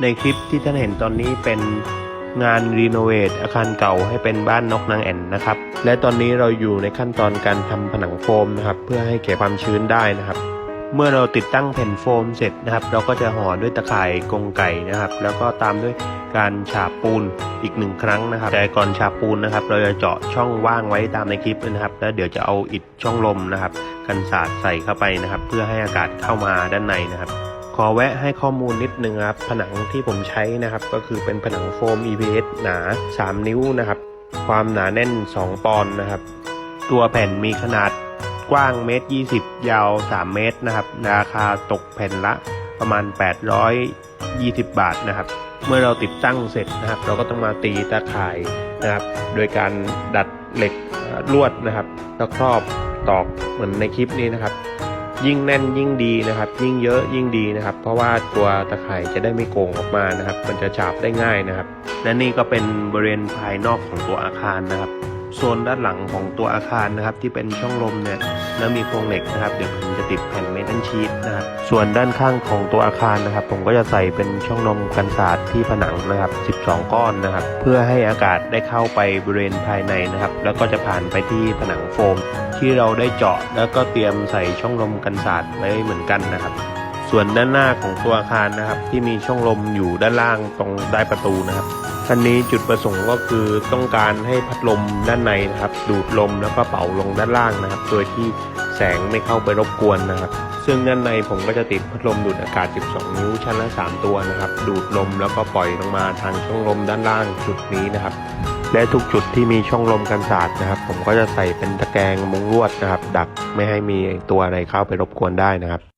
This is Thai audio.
ในคลิปที่ท่านเห็นตอนนี้เป็นงานรีโนเวทอาคารเก่าให้เป็นบ้านนกนางแอ่นนะครับ และตอนนี้เราอยู่ในขั้นตอนการทำผนังโฟมนะครับ เพื่อให้เก็บความชื้นได้นะครับ เมื่อเราติดตั้งแผ่นโฟมเสร็จนะครับ เราก็จะห่อด้วยตะข่ายกรงไก่นะครับ แล้วก็ตามด้วยการฉาบปูนอีกหนึ่งครั้งนะครับแต่ก่อนฉาบปูนนะครับ เราจะเจาะช่องว่างไว้ตามในคลิปนะครับ แล้วเดี๋ยวจะเอาอิฐช่องลมนะครับ กันศาสตร์ใส่เข้าไปนะครับ เพื่อให้อากาศเข้ามาด้านในนะครับ อแวะให้ข้อมูลนิดนึงครับ ผนังที่ผมใช้นะครับ ก็คือเป็นผนังโฟม EPS หนา 3 นิ้วนะครับ ความหนาแน่น 2 ปอนด์นะครับ ตัวแผ่นมีขนาดกว้างเมตร20 ยาว 3 เมตรนะครับ ราคาตกแผ่นละประมาณ 820 บาทนะครับ เมื่อเราติดตั้งเสร็จนะครับ เราก็ต้องมาตีตาข่ายนะครับ โดยการดัดเหล็กลวดนะครับแล้วครอบตอกเหมือนในคลิปนี้นะครับ ยิ่งแน่นยิ่งดีนะครับ ยิ่งเยอะยิ่งดีนะครับ เพราะว่าตัวตะไคร่จะได้ไม่โก่งออกมานะครับ มันจะฉาบได้ง่ายนะครับ และนี่ก็เป็นบริเวณภายนอกของตัวอาคารนะครับ โซนด้านหลังของตัวอาคารนะครับที่เป็นช่องลมเนี่ยแล้วมีโครงเหล็กนะครับ เดี๋ยวผมจะติดแผ่นเมทัลชีตนะครับส่วนด้านข้างของตัวอาคารนะครับ ผมก็จะใส่เป็นช่องลมกันศาสตร์ที่ผนังนะครับ 12 ก้อนนะครับ เพื่อให้อากาศได้เข้าไปบริเวณภายในนะครับ แล้วก็จะผ่านไปที่ผนังโฟม ที่เราได้เจาะแล้วก็เตรียมใส่ช่องลมกันศาสตร์ไว้เหมือนกันนะครับส่วนด้านหน้าของตัวอาคารนะครับ ที่มีช่องลมอยู่ด้านล่างตรงได้ประตูนะครับ อันนี้จุดประสงค์ก็คือต้องการให้พัดลมด้านในนะครับ ดูดลมแล้วก็เป่าลงด้านล่างนะครับ โดยที่แสงไม่เข้าไปรบกวนนะครับ ซึ่งด้านในผมก็จะติดพัดลมดูดอากาศ 12 นิ้วชั้นละ 3 ตัวนะครับ ดูดลมแล้วก็ปล่อยลงมาทางช่องลมด้านล่างจุดนี้นะครับ และทุกจุดที่มีช่องลมกันศาสตร์นะครับ ผมก็จะใส่เป็นตะแกรงมุงลวดนะครับ ดักไม่ให้มีตัวอะไรเข้าไปรบกวนได้นะครับ